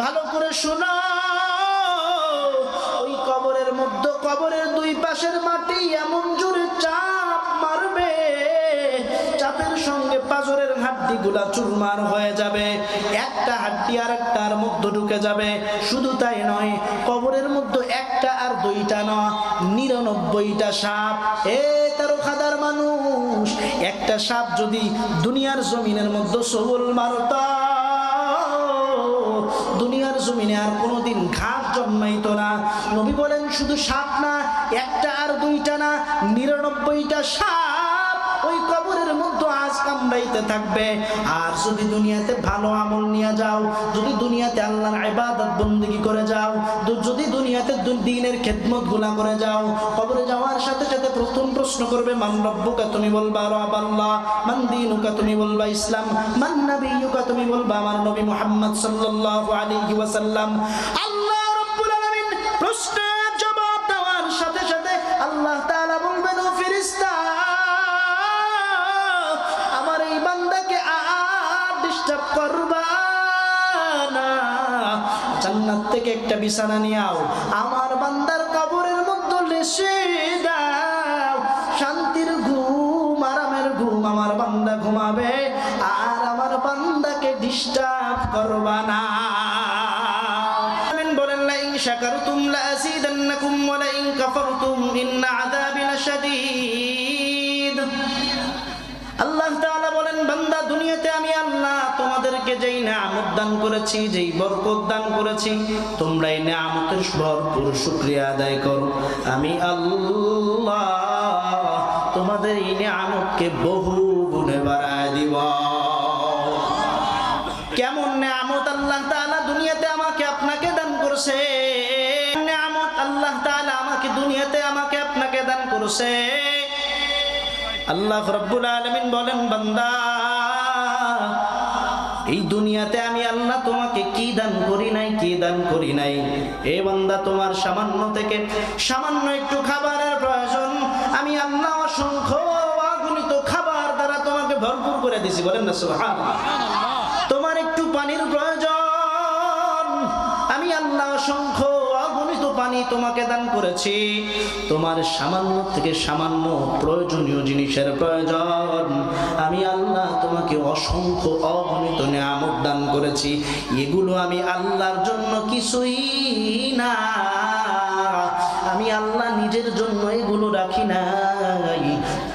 ভালো করে শোনো। ওই কবরের মধ্যে কবরের দুই পাশের মাটি এমন জোরে চাপ মারবে, চাপের সঙ্গে চুরমার হয়ে যাবে। একটা হাড্ডি মধ্যে ঢুকে যাবে। শুধু তাই নয়, কবরের মধ্যে একটা আর দুইটা নয় নিরানব্বইটা সাপ। এ তেরো খাদার মানুষ, একটা সাপ যদি দুনিয়ার জমিনের মধ্যে সবল মারতা জমিনে আর কোনোদিন ঘাস জন্মাইতো না। নবী বলেন, শুধু সাপ না, একটা আর দুইটা না, নিরানব্বইটা সাপ ওই কবরের মধ্যে আজ কামড়াইতে থাকবে। আর যদি দুনিয়াতে ভালো আমল নিয়ে যাও, যদি দুনিয়াতে আল্লাহর ইবাদত বন্দেগী করে যাও যদি দুনিয়াতে দিনের খেদমতগুলা করে যাও, কবরে যাওয়ার সাথে সাথে প্রথম প্রশ্ন করবে, মান রব্বুকা তুমি বলবা, রব আল্লাহ? মান দিনুকা তুমি বলবা ইসলাম? মান নাবিয়ুকা তুমি বলবা? আমার নবী মুহাম্মদ সাল্লাল্লাহু আলাইহি ওয়াসাল্লাম আল্লাহ থেকে একটা বিছানা নিয়ে আও। আমার বান্দার কবরের মধ্যে লেসে দাও। শান্তির ঘুম, আরামের ঘুম, আমার বান্দা ঘুমাবে, আর আমার বান্দাকে ডিস্টার্ব করবা না। বলেন, লাইন ইন শাকারতুম লা আযীদান্নাকুম ওয়া লাইন কাফারতুম করেছি, যেই বরকত দান করেছি তোমরা এই নিয়ামতের ভরপুর শুকরিয়া আদায় করো। আমি আল্লাহ তোমাদের এই নিয়ামতকে বহু গুণে বাড়ায় দিব। কেমন আল্লাহ তাআলা দুনিয়াতে আমাকে আপনাকে দান করেছে? নিয়ামত আল্লাহ তাআলা আমাকে দুনিয়াতে আমাকে আপনাকে দান করেছে? আল্লাহ রব্বুল আলামিন বলেন, বান্দা এই দুনিয়াতে আমি আল্লাহ তোমাকে কি দান করি নাই, কি দান করি নাই? এ বান্দা, তোমার সামান্য থেকে সামান্য একটু খাবারের প্রয়োজন। আমি আল্লাহ অসংখ্য আগুনিত খাবার দ্বারা তোমাকে ভরপুর করে দিছি, বলেন না, সুবহানাল্লাহ। তোমার একটু পানির প্রয়োজন। আমি আল্লাহ অসংখ্য পানি তোমাকে দান করেছি। তোমার সামান্য থেকে সামান্য প্রয়োজনীয় জিনিসের প্রয়োজন। আমি আল্লাহ তোমাকে অসংখ্য অগণিত নিয়ামত দান করেছি। এগুলো আমি আল্লাহর জন্য কিছুই না। আমি আল্লাহ নিজের জন্য এগুলো রাখি নাই।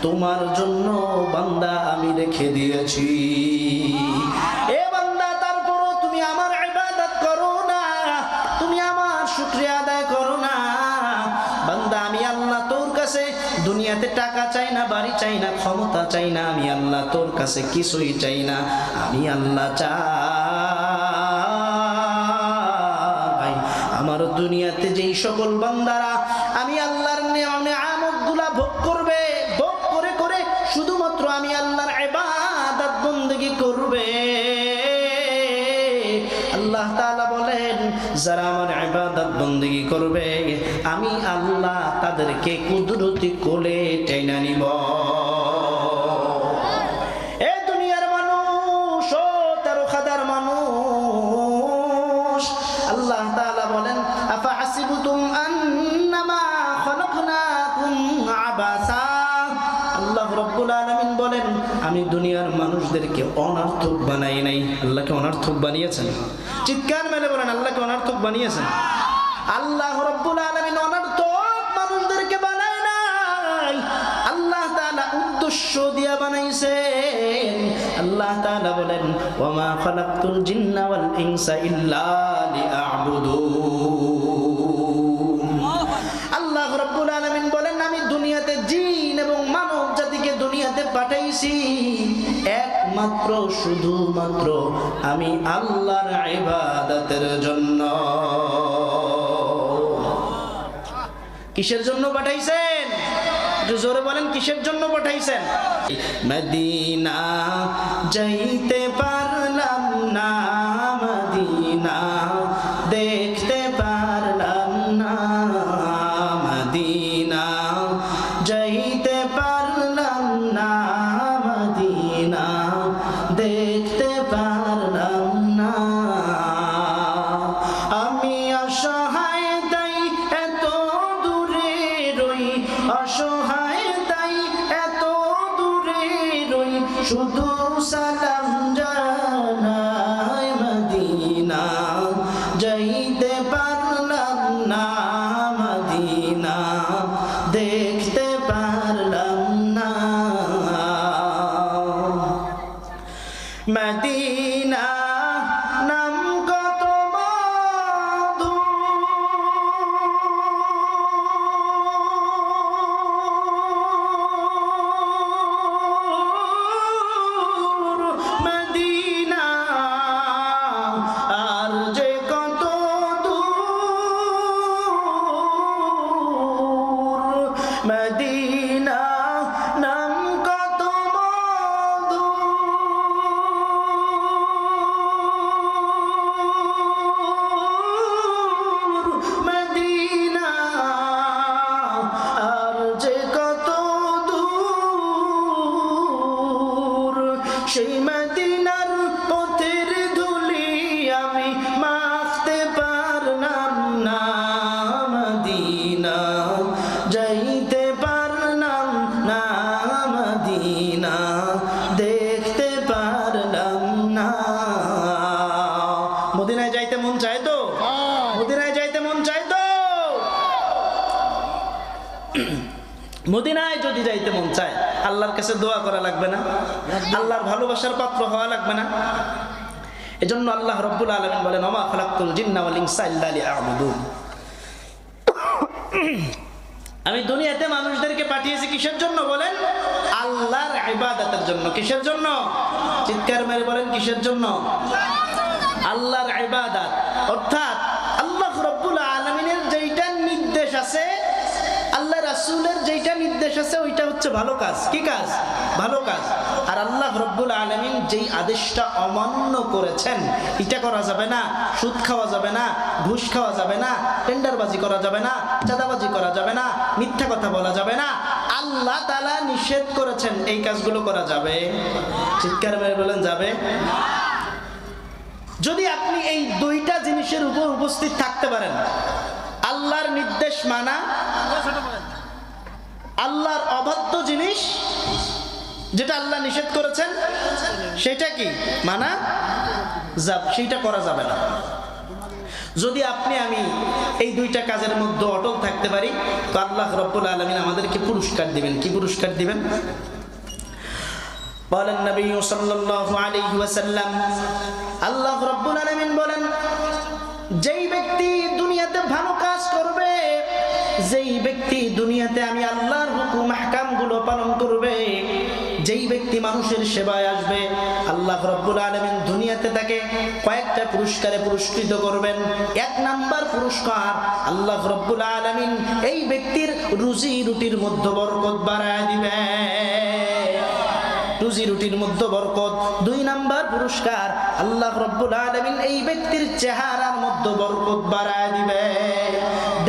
তোমার জন্য বান্দা আমি রেখে দিয়েছি। টাকা চাই না, বাড়ি চাই না, ক্ষমতা চাই না, আমি আল্লাহ তোর কাছে কিছুই চাই না, আমি আল্লাহ চাই। আমার দুনিয়াতে যেই সকল বান্দারা, আমি আল্লাহর নিয়ামতগুলা ভোগ করবে, ভোগ করে করে শুধুমাত্র আমি আল্লাহর ইবাদত বন্দেগী করবে। আল্লাহ তাআলা বলেন, যারা আমার ইবাদত বন্দেগী করবে, আমি আল্লাহ তাদেরকে কুদরতি কোলে অনার্থক বানিয়েছেন। চিৎকার মেলে বলেন, আল্লাহকে অনার্থক বানিয়েছেন। আল্লাহ রব্বুল আলামিন অনার্থক মানুষদেরকে বানায় নাই। আল্লাহ তাআলা উদ্দেশ্য দিয়া বানাইছেন। আল্লাহ বলেন ওয়ামা খালাকতুল আল্লাহ আলামিন বলেন, আমি দুনিয়াতে জিন এবং মানব জাতিকে দুনিয়াতে পাঠাইছি। একমাত্র শুধুমাত্র আমি আল্লাহর ইবাদতের জন্য। কিসের জন্য পাঠাইছেন? জোরে বলেন, কিসের জন্য পাঠাইছেন? মদিনা যাইতে পারলাম খাইতে মন চায়, আল্লাহর কাছে দোয়া করা লাগবে না, আল্লাহর ভালোবাসার পাত্র হওয়া লাগবে না। এজন্য আল্লাহ রব্বুল আলমিন বলেন অমা ইনসা আমি দুনিয়াতে মানুষদেরকে পাঠিয়েছি কিসের জন্য বলেন? আল্লাহর ইবাদতের জন্য। কিসের জন্য? চিৎকার মেরে বলেন, কিসের জন্য? আল্লাহর ইবাদত। অর্থাৎ রাসূলের যেইটা নির্দেশ আছে, ওইটা হচ্ছে ভালো কাজ। কি কাজ? ভালো কাজ। আর আল্লাহ রব্বুল আলমিন যেই আদেশটা অমান্য করেছেন, এটা করা যাবে না, সুদ খাওয়া যাবে না, ঘুষ খাওয়া যাবে না, টেন্ডারবাজি করা যাবে না, চাঁদাবাজি করা যাবে না, মিথ্যা কথা বলা যাবে না, আল্লাহ তালা নিষেধ করেছেন এই কাজগুলো করা যাবে। চিৎকার মেরে বলেন, যাবে। যদি আপনি এই দুইটা জিনিসের উপর উপস্থিত থাকতে পারেন, আল্লাহর নির্দেশ মানা আল্লাহর অবাধ্য জিনিস যেটা আল্লাহ নিষেধ করেছেন, সেটা কি? মানা যাব, সেইটা করা যাবে না। যদি আপনি, আমি এই দুইটা কাজের মধ্যে অটল থাকতে পারি, তো আল্লাহ রব্বুল আলমিন আমাদেরকে পুরস্কার দিবেন। কি পুরস্কার দিবেন? বলেন নবী সাল্লাল্লাহু আলাইহি ওয়াসাল্লাম, আল্লাহ রাব্বুল আলামিন বলেন, যেই ব্যক্তি দুনিয়াতে ভালো কাজ করবে, যেই ব্যক্তি দুনিয়াতে আমি আল্লাহর হুকুম আহকামগুলো পালন করবে। যেই ব্যক্তি মানুষের সেবায় আসবে, আল্লাহ রব্বুল আলমিন দুনিয়াতে তাকে কয়েকটা পুরস্কারে পুরস্কৃত করবেন। এক নাম্বার পুরস্কার, আল্লাহ রব্বুল আলমিন এই ব্যক্তির রুজি রুটির মধ্যে বরকত বাড়ায় দিবে। রুজি রুটির মধ্যে বরকত। দুই নাম্বার পুরস্কার, আল্লাহ রব্বুল আলমিন এই ব্যক্তির চেহারার মধ্যে বরকত বাড়ায় দিবে।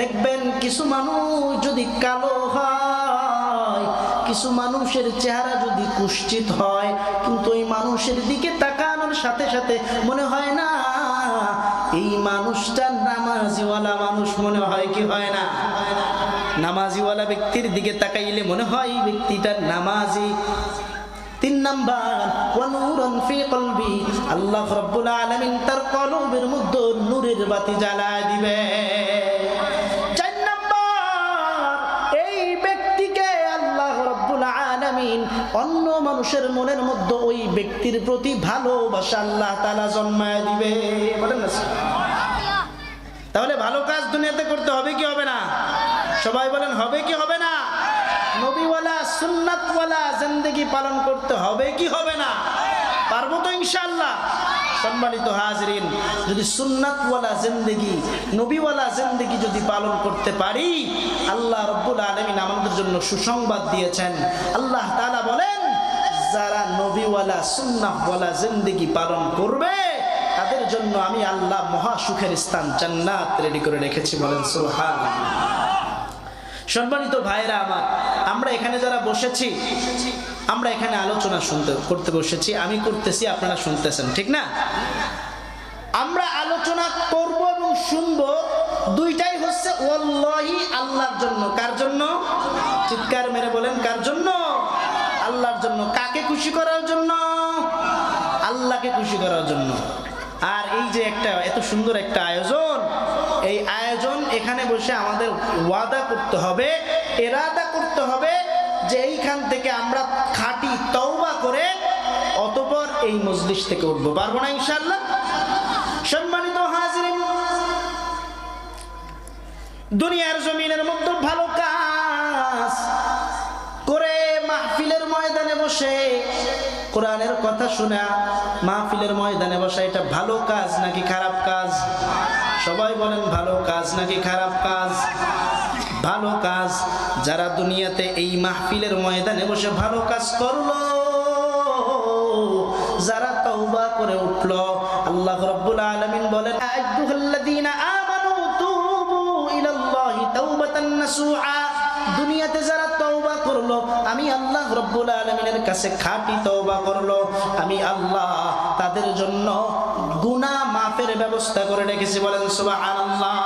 দেখবেন কিছু মানুষ যদি কালো হয় কিছু মানুষের চেহারা যদি কুষ্ঠিত হয়, কিন্তু ওই মানুষের দিকে তাকানোর সাথে সাথে মনে হয় না, এই মানুষটা নামাজিওয়ালা মানুষ মনে হয় কি হয় না? নামাজিওয়ালা ব্যক্তির দিকে তাকাইলে মনে হয় এই নামাজি। তিন নাম্বার আল্লাহ রাব্বুল আলামিন তার কলবের মধ্যে নূরের বাতি জ্বালায় দিবে অন্য মানুষের মনের মধ্যে ওই ব্যক্তির প্রতি ভালোবাসা আল্লাহ তালা জন্মায় দিবে। তাহলে ভালো কাজ দুনিয়াতে করতে হবে কি হবে না? সবাই বলেন, হবে কি হবে না? নবীওয়ালা, সুন্নাতওয়ালা জিন্দেগি পালন করতে হবে কি হবে না? পারব তো ইনশাআল্লাহ। সম্মানিত হাজরিন, যদি সুন্নাতওয়ালা জিন্দেগি, নবীওয়ালা জিন্দেগি যদি পালন করতে পারি, আল্লাহ রব্বুল আলমিন আমাদের জন্য সুসংবাদ দিয়েছেন। আল্লাহ বলেন যারা নবীওয়ালা, সুন্নাহওয়ালা জিন্দেগি পালন করবে, তাদের জন্য আমি আল্লাহ মহা সুখের স্থান জান্নাত রেডি করে রেখেছি বলেন সুহান সম্মানিত ভাইরা আমার, আমরা এখানে যারা বসেছি, আমরা এখানে আলোচনা শুনতে, করতে বসেছি, আমি করতেছি, আপনারা শুনতেছেন, ঠিক না? আমরা আলোচনা করব এবং শুনব দুইটাই হচ্ছে, ওয়াল্লাহি আল্লাহর জন্য, কার জন্য? চিৎকার মেরে বলেন, কার জন্য? আল্লাহর জন্য, কাকে খুশি করার জন্য? আল্লাহকে খুশি করার জন্য। আর এই যে একটা, এত সুন্দর একটা আয়োজন, এই আয়োজন এখানে বসে আমাদের ওয়াদা করতে হবে, এরাদা করতে হবে যে এইখান থেকে আমরা খাঁটি তওবা করে অতপর এই মজলিস থেকে উঠবো। পারব না ইনশাল্লাহ সম্মানিত হাজিরিন, দুনিয়ার জমিনের মধ্যে ভালো কাজ বসে, কোরআনের কথা শোনা মাহফিলের ময়দানে বসা, এটা ভালো কাজ নাকি খারাপ কাজ? সবাই বলেন, ভালো কাজ নাকি খারাপ কাজ? ভালো কাজ, যারা দুনিয়াতে এই মাহফিলের ময়দানে বসে ভালো কাজ করল, যারা তওবা করে উঠল, আল্লাহ রাব্বুল আলামিন বলেন দুনিয়াতে যারা তওবা করল, আমি আল্লাহ রব্বুল আলমিনের কাছে খাঁটি তওবা করল। আমি আল্লাহ তাদের জন্য গুনাহ মাফের ব্যবস্থা করে রেখেছি। বলেন, সুবহানাল্লাহ।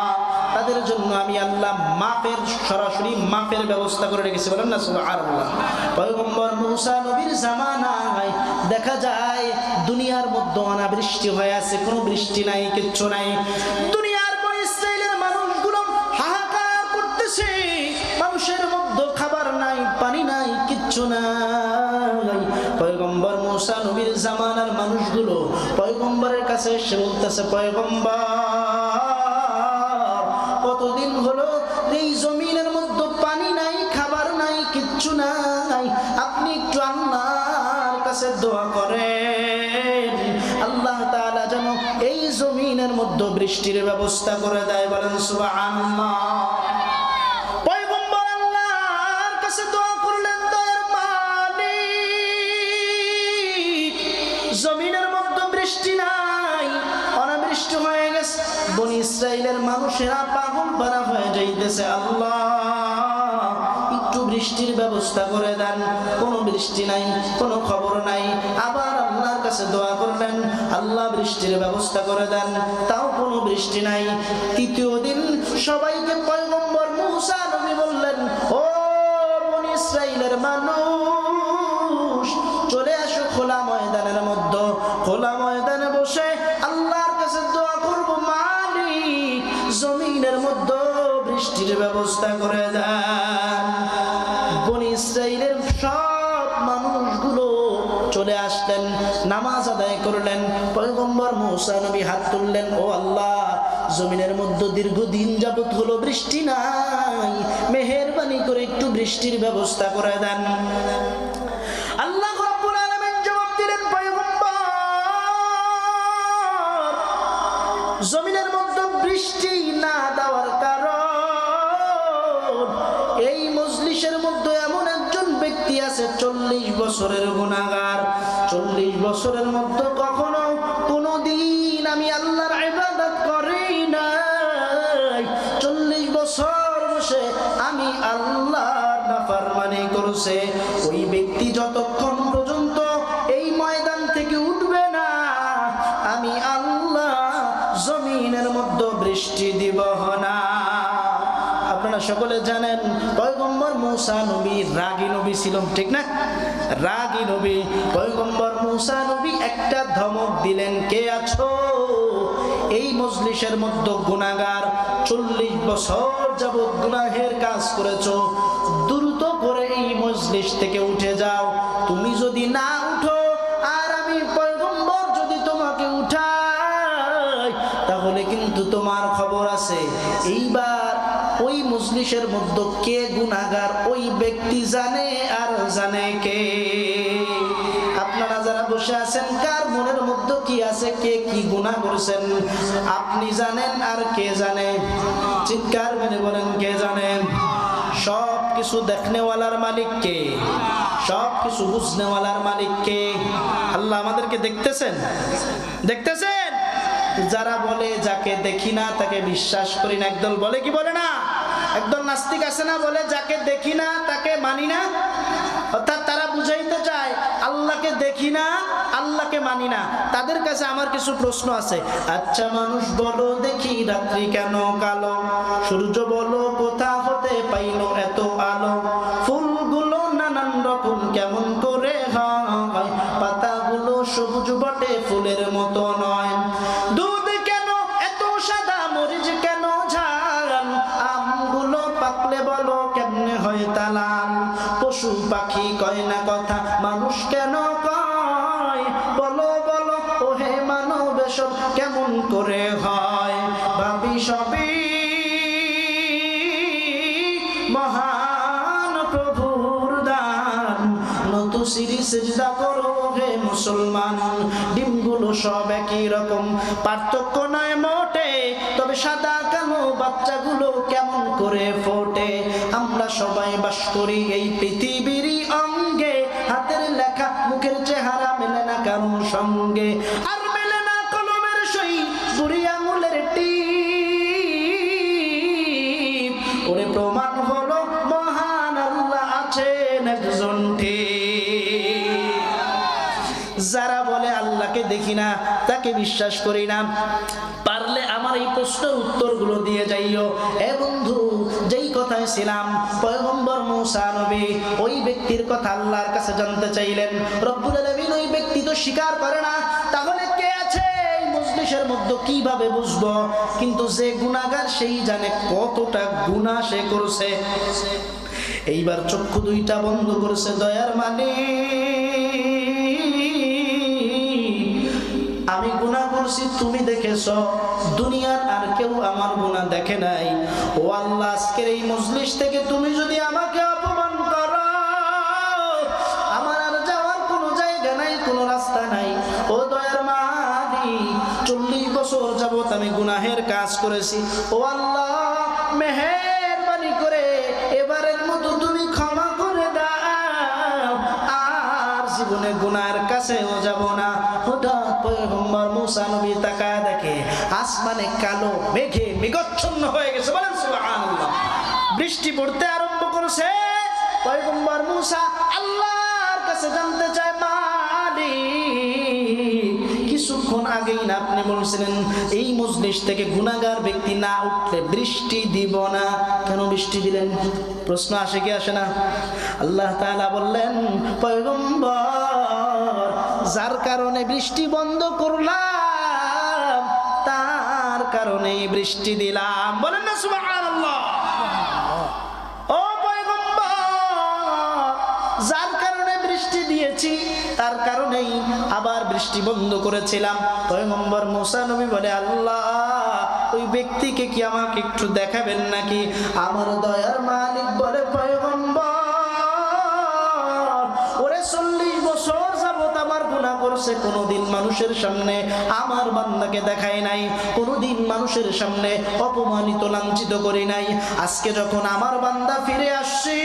তাদের জন্য আমি আল্লাহ মাফের, সরাসরি মাফের ব্যবস্থা করে রেখেছি। বলেন না, সুবহানাল্লাহ। পয়গম্বর মুসা নবীর জামানায় দেখা যায়, দুনিয়ার মধ্যে অনাবৃষ্টি হয়ে আছে, কোনো বৃষ্টি নাই, কিচ্ছু নাই। কাছে বলতেছে, পয়গম্বর, কতদিন হলো এই জমিনের মধ্যে পানি নাই, খাবার নাই, কিচ্ছু নাই, আপনি একটু আল্লাহর কাছে দোয়া করেন। আল্লাহ তাআলা যেন এই জমিনের মধ্যে বৃষ্টির ব্যবস্থা করে দেয়, বলেন, সুবহানাল্লাহ। বনি ইসরাইলের মানুষেরা পাগল পারা হয়ে যাইতেছে, আল্লাহ। একটু বৃষ্টির ব্যবস্থা করে দেন। কোনো বৃষ্টি নাই, কোনো খবর নাই। আবার আল্লাহর কাছে দোয়া করলেন, আল্লাহ বৃষ্টির ব্যবস্থা করে দেন। তাও কোনো বৃষ্টি নাই। তৃতীয় দিন সবাইকে পয়গম্বর মুসা নবী বললেন, ও বনি ইসরাইলের মানুষ ব্যবস্থা করে দেন। সব মানুষগুলো চলে আসলেন, নামাজ আদায় করলেন। পয়গম্বর মৌসা নবী হাত তুললেন, ও আল্লাহ, জমিনের মধ্যে দীর্ঘদিন যাবত হলো বৃষ্টি নাই, মেহেরবানি করে একটু বৃষ্টির ব্যবস্থা করে দেন। আপনারা সকলে জানেন, পয়গম্বর মুসা নবী রাগী নবী ছিল ঠিক না? রাগী নবী, পয়গম্বর মুসা নবী একটা ধমক দিলেন, কে আছো? এই মজলিসের মধ্যে গুনাগার চল্লিশ বছর যাবৎ গুনাহের কাজ করেছ। দ্রুত করে এই মজলিস থেকে উঠে যাও। তুমি যদি না ওই মধ্যে কে গুনাগার ওই ব্যক্তি জানে আর জানে কে। আপনারা যারা বসে আছেন, কার মনের মধ্যে কি আছে, কে কি গুনাহ করেছেন, আপনি জানেন আর কে জানে? চিৎকার মেরে বলেন, কে জানেন সব কিছু দেখনেওয়ালার মালিক কে? সব কিছু বুঝনেওয়ালার মালিক কে? আল্লাহ আমাদেরকে দেখতেছেন? দেখতেছেন? যারা বলে, যাকে দেখি না, তাকে বিশ্বাস করি না। একদল বলে কি বলে না? একদল নাস্তিক আছে না বলে যাকে দেখি না, তাকে মানি না? অর্থাৎ তারা বুঝাইতে চায়, আল্লাহকে দেখি না, আল্লাহকে মানি না। তাদের কাছে আমার কিছু প্রশ্ন আছে। আচ্ছা মানুষ, বলো দেখি রাত্রি কেন কালো? সূর্য বলো কোথা হতে পাইলো এত এসব কেমন করে হয়? ভাবি সবই মহান প্রভুর দান। নত সিরি সেজদা করো হে মুসলমান। ডিমগুলো সব একই রকম। পার্থক্য নয় মোটে, তবে সাদা কালো বাচ্চাগুলো কেমন করে ফোটে? আমরা সবাই বাস করি এই পৃথিবীরই বিশ্বাস করি না। পারলে আমার এই প্রশ্নের উত্তরগুলো দিয়ে যাইও। এ বন্ধু, যেই কথায় ছিলাম, পয়গম্বর মূসা নবী ওই ব্যক্তির কথা আল্লাহর কাছে জানতে চাইলেন। রব্বুল আলামিন ওই ব্যক্তি তো স্বীকার করে না। তাহলে কে আছে কীভাবে বুঝব? কিন্তু যে গুনাহগার সেই জানে কতটা গুনাহ সে করছে। এইবার চক্ষু দুইটা বন্ধ করেছে, দয়ার মানে। তুমি দেখেছ, দুনিয়ার আর কেউ আমার গুণা দেখে নাই। ও আল্লাহ, আজকের এই মজলিস থেকে তুমি যদি আমাকে অপমান করো, আমার আর যাওয়ার কোনো জায়গা নাই, কোনো রাস্তা নাই। ও দয়ার মালি চল্লিশ বছর যাবত আমি গুনাহের কাজ করেছি। ও আল্লাহ পড়তে আরম্ভ করেছে। পয়গম্বর মুসা আল্লাহর কাছে জানতে চায়, মালিক, কিছুক্ষণ আগেই না আপনি বলছিলেন, এই মজলিস থেকে গুনাগার ব্যক্তি না উঠলে বৃষ্টি দিব না। কেন বৃষ্টি দিলেন? প্রশ্ন আসে কি আসে না? আল্লাহ তাআলা বললেন, পয়গম্বর, যার কারণে বৃষ্টি বন্ধ করলাম, তার কারণে বৃষ্টি দিলাম। বলেন না সুবহানাল্লাহ যার কারণে বৃষ্টি দিয়েছি, তার কারণেই আবার বৃষ্টি বন্ধ করেছিলাম। পয়গম্বর মুসা নবী বলে, আল্লাহ, ওই ব্যক্তিকে কি আমাকে একটু দেখাবেন নাকি? আমার দয়ার মালিক বলে, পয়গম্বর চল্লিশ বছর যাবত আমার গুণা করছে, কোনোদিন মানুষের সামনে আমার বান্দাকে দেখায় নাই, কোনোদিন মানুষের সামনে অপমানিত, লাঞ্ছিত করি নাই। আজকে যখন আমার বান্দা ফিরে আসছি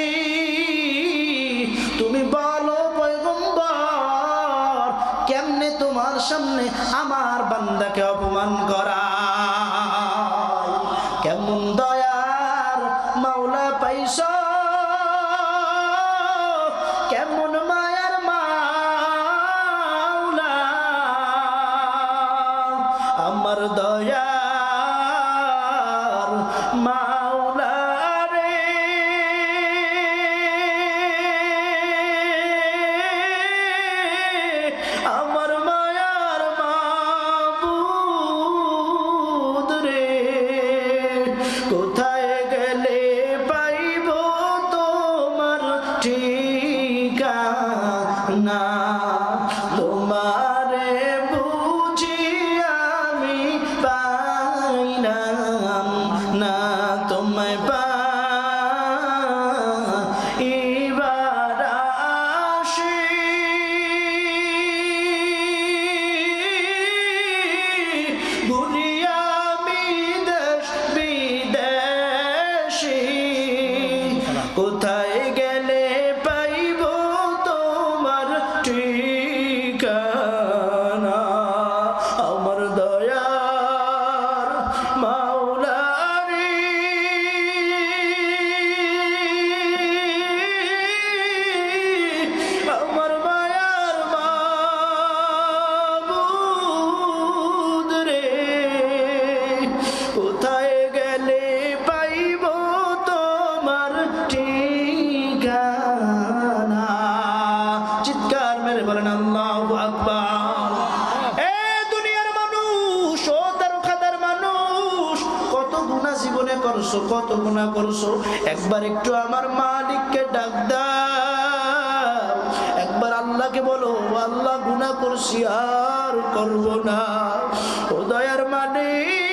তোমার কত গুণা করছ? একবার একটু আমার মালিককে ডাক দাও। একবার আল্লাহকে বলো আল্লাহ গুণা করছি আর করব না। ও দয়ার মালিক।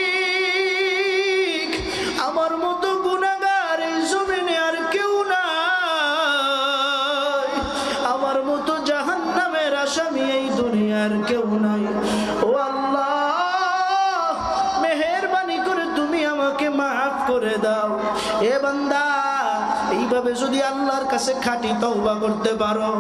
কাছে খাঁটি তওবা করতে পারো।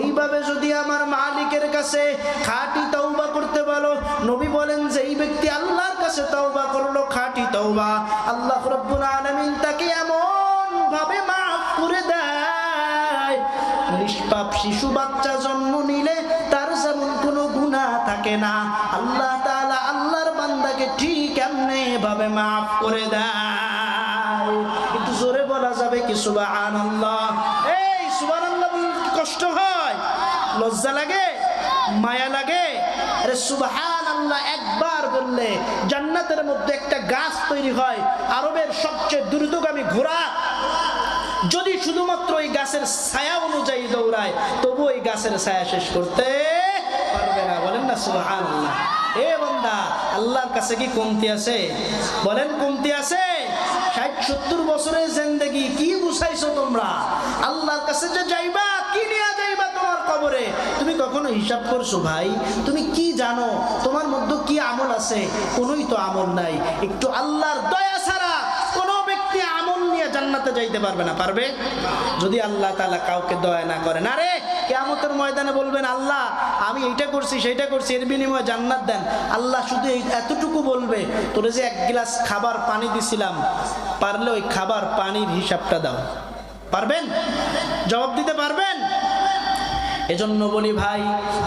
এইভাবে যদি আমার মালিকের কাছে খাঁটি তওবা করতে পারো, নবী বলেন যে এই ব্যক্তি আল্লাহর কাছে তওবা করল, খাঁটি তওবা, আল্লাহ রাব্বুল আলামিন তাকে এমন ভাবে মাফ করে দেয়। নিষ্পাপ শিশু বাচ্চা জন্ম নিলে তার যেমন কোনো গুনাহ থাকে না, আল্লাহ তাআলা আল্লাহর বান্দাকে ঠিক এমনি ভাবে মাফ করে দেয়। একটু জোরে বলা যাবে কি, সুবহানাল্লাহ? কষ্ট হয়, লজ্জা লাগে, মায়া লাগে। আরে সুবহান আল্লাহ একবার বললে জান্নাতের মধ্যে একটা গাছ তৈরি হয়, আরবের সবচেয়ে দ্রুতগামী ঘোড়া। যদি শুধুমাত্র ওই গাছের ছায়া অনুযায়ী দৌড়ায়, তবু ওই গাছের ছায়া শেষ করতে পারবে না। বলেন না সুবহানাল্লাহ। এ বন্ধু জিয়াদা আল্লাহর কাছে কি কমতি আছে? বলেন কমতি আছে। ষাট সত্তর বছরের জিন্দেগি কি বুঝাইছো তোমরা? আল্লাহর কাছে যে যাইবা কবরে তুমি কখনো হিসাব করছ ভাই? তুমি কি জানো? তোমার মধ্যে কি আমল আছে? কোনোই তো আমল নাই। একটু আল্লাহর দয়া ছাড়া কোনো ব্যক্তি আমল নিয়ে জান্নাতে যাইতে পারবে না, পারবে? যদি আল্লাহ তাআলা কাউকে দয়া না করেন আরে কেয়ামতের ময়দানে বলবেন, আল্লাহ, আমি এইটা করছি, সেইটা করছি, এর বিনিময়ে জান্নাত দেন। আল্লাহ শুধু এতটুকু বলবে, তোরে যে এক গ্লাস খাবার পানি দিছিলাম, পারলে ওই খাবার পানির হিসাবটা দাও। পারবেন? জবাব দিতে পারবেন? এজন্য বলি ভাই,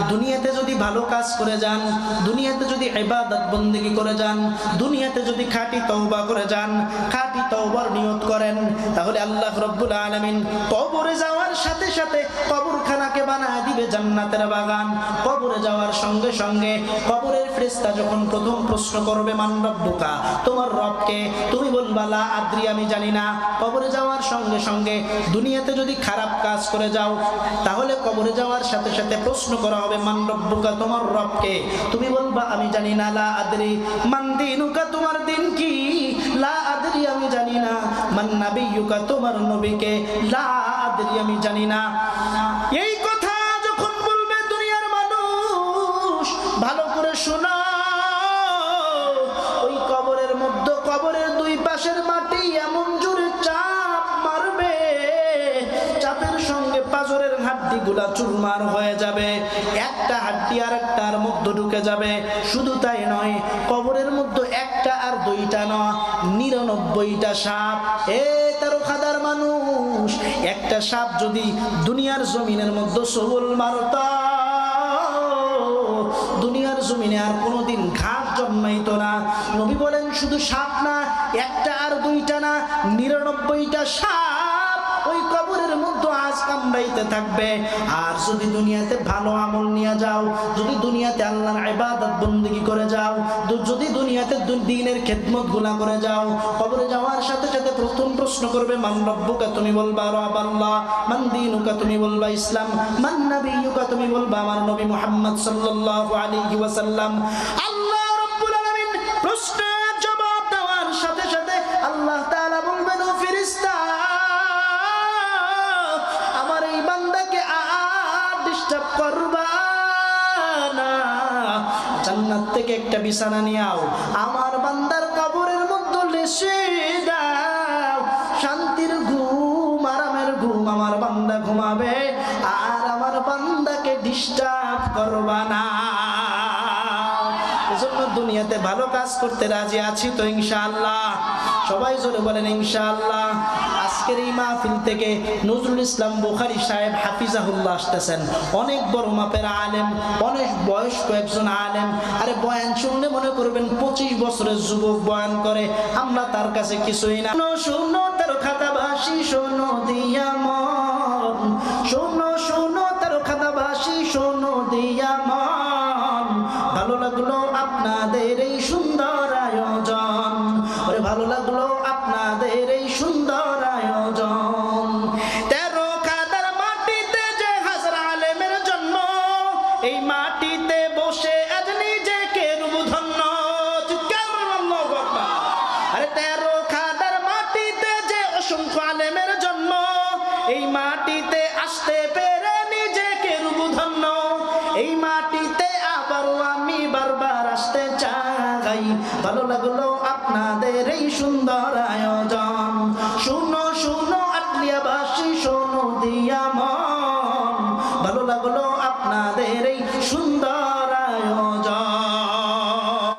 দুনিয়াতে যদি ভালো কাজ করে যান, দুনিয়াতে যদি এবাদত বন্দেগী করে যান, দুনিয়াতে যদি খাটি তওবা করে যান, খাঁটি তওবার নিয়ত করেন। তাহলে আল্লাহ রব্বুল আলামিন কবরে যাওয়ার সাথে সাথে কবরখানাকে বানায় দিবে জান্নাতের বাগান। কবরে যাওয়ার সঙ্গে সঙ্গে কবরের ফেরেশতা যখন প্রথম প্রশ্ন করবে, মান রব্বুকা? তোমার রবকে? তুমি বলবা, লা আদ্রি, আমি জানি না। কবরে যাওয়ার সঙ্গে সঙ্গে দুনিয়াতে যদি খারাপ কাজ করে যাও, তাহলে কবরে যাওয়ার সাথে সাথে প্রশ্ন করা হবে, মান রব্বুকা, তোমার রবকে? তুমি বলবা, আমি জানি না, লা আদ্রি। মান দিনুকা, তোমার দিন কি? লা জানি না। মান নাবিয়ুকা, তোমার নবীকে। লা আমি জানি না। এই কথা যখন বলবে দুনিয়ার মানুষ, ভালো করে শোনা। এমন জোরে মারবে সঙ্গে হাড্ডি গুলা হয়ে যাবে। একটা হাড্ডি আর একটার মধ্যে ঢুকে যাবে। শুধু তাই নয়, কবরের মধ্যে একটা আর দুইটা নয়। নিরানব্বইটা সাপ। এ তেরো খাদার মানুষ, একটা সাপ যদি দুনিয়ার জমিনের মধ্যে সবল মারতা, দুনিয়ার জমিনে আর কোনোদিন ঘাস জন্মাইত না। নবী বলেন, শুধু সাপ না, একটা আর দুইটা না, নিরানব্বইটা সাপ। আজ কামড়াইতে থাকবে। আর যদি দুনিয়াতে ভালো আমল নিয়ে যাও, যদি দুনিয়াতে আল্লাহর ইবাদত বন্দেগী করে যাও যদি দুনিয়াতে দিনের খেদমতগুলা করে যাও, কবরে যাওয়ার সাথে সাথে প্রথম প্রশ্ন করবে, মান রব্বুকা তুমি বলবা, রব আল্লাহ? মান দিনুকা তুমি বলবা, ইসলাম? মান নাবিয়ুকা তুমি বলবা, আমার নবী মুহাম্মদ সাল্লাল্লাহু আলাইহি ওয়াসাল্লাম? আল্লাহ করবা না জান্নাত থেকে একটা বিছানা নিয়ে আও আমার বান্দার কবরের মধ্যে লেসে দাও। শান্তির ঘুম, আরামের ঘুম, আমার বান্দা ঘুমাবে, আর আমার বান্দাকে ডিস্টার্ব করবা না এজন্য দুনিয়াতে ভালো কাজ করতে রাজি আছি তো ইনশাআল্লাহ। সবাই জোরে বলেন ইনশাআল্লাহ। আজকের এই মাহফিল থেকে নজরুল ইসলাম বুখারী সাহেব হাফিজাহুল্লাহ আসতেছেন। অনেক বড় মাপের আলেম অনেক বয়স্ক একজন আলেম। আরে বয়ান শুনলে মনে করবেন পঁচিশ বছরের যুবক বয়ান করে আমরা তার কাছে কিছুই না। শোনো, শোনো তার খাতাবাসী শোনো দিয়া মন। শোনো শোনো তার খাতাবাসী শোনো দিয়া মন। ভালো লাগল আপনাদের এই সুন্দর